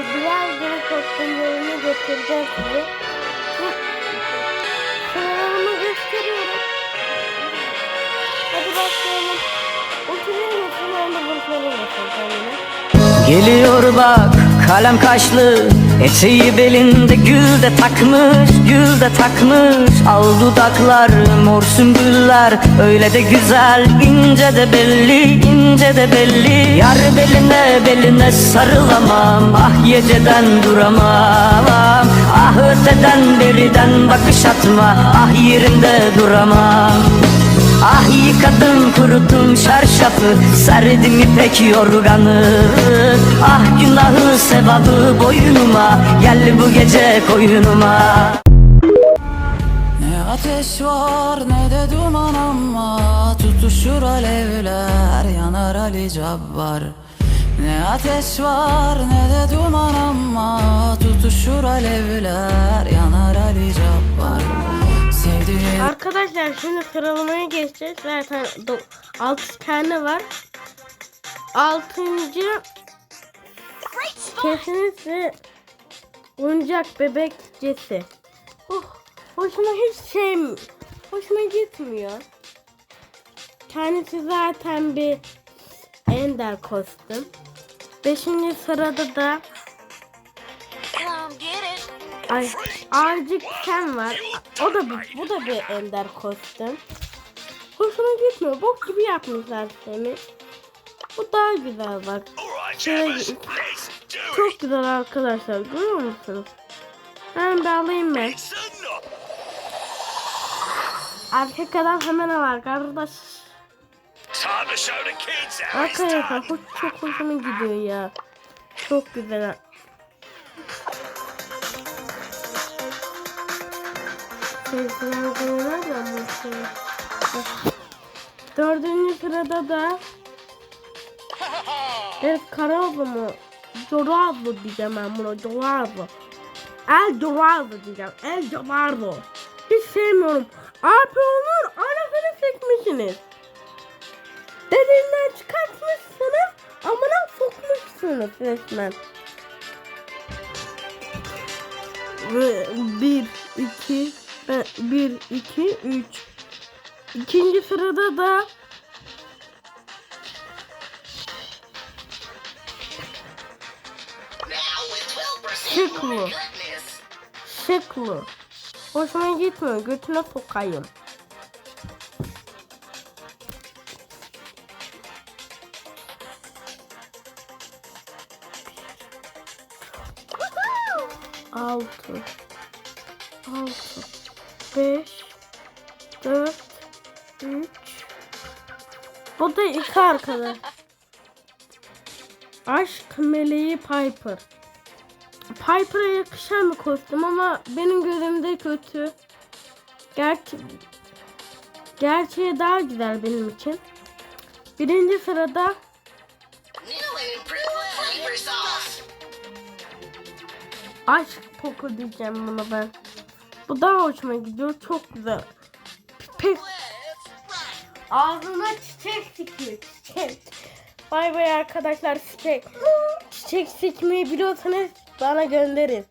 birazdan kostümlerimi göstereceğim size. Sıralamamı gösteriyorum. Hadi başlayalım. Mısın kendine? Geliyor bak kalem kaşlı Eteği belinde gül de takmış Gül de takmış. Al dudaklar mor sümbüller. Öyle de güzel ince de belli ince de belli. Yar beline beline sarılamam. Ah yeceden duramam. Ah öteden beriden bakış atma. Ah yerimde duramam Ah yıkadım kuruttum şarşafı Serdim ipek yorganı. Ah günahı sevabı boynuma Gel bu gece koyunuma. Ne ateş var ne de duman ama Tutuşur alevler yanar Ali Cabbar. Ne ateş var ne de duman ama Tutuşur alevler Arkadaşlar şimdi sıralamaya geçeceğiz. Zaten 6 tane var. 6. kesinlikle oyuncak bebek Jesse. Oh, hoşuma hiç şey hoşuma gitmiyor. Kendisi zaten bir ender kostüm. 5. sırada da Ay, Arcık Ken var. O da bir, bu da bir ender kostüm. Hoşuma gitmiyor. Bok gibi yapmışlar seni. Bu daha güzel bak. Şöyle, çok güzel arkadaşlar. Görüyor musunuz? Ben bir alayım ben. Erkek adam hemen how it's Arkadaşlar bu çok hoşuma gidiyor ya. Çok güzel. Dördüncü sırada da El Carazo mu? Dorazo diyeceğim ben buna. Dorazo. El Dorazo diyeceğim. El Dorazo. Hiç sevmiyorum. Abi onun anasını sekmişsiniz. Dediğinden çıkartmışsınız. Amına sokmuşsunuz resmen. Ve bir, iki, e, bir, iki, üç. İkinci sırada da Şıklı. Şıklı. Hoşuma gitmiyor. Götüne sokayım. Altı. Altı. Beş. Dört. Üç. Bu da iki arkadaş. Aşk meleği Piper. Piper'a yakışan bir kostüm ama benim gözümde kötü. Gerçi gerçeği daha güzel benim için. Birinci sırada aşk poku diyeceğim buna ben. Bu daha hoşuma gidiyor. Çok güzel. Pek ağzına çiçek sikiyor. Çiçek. Bay bay arkadaşlar çiçek. Çiçek sikmeyi biliyorsanız bana gönderin.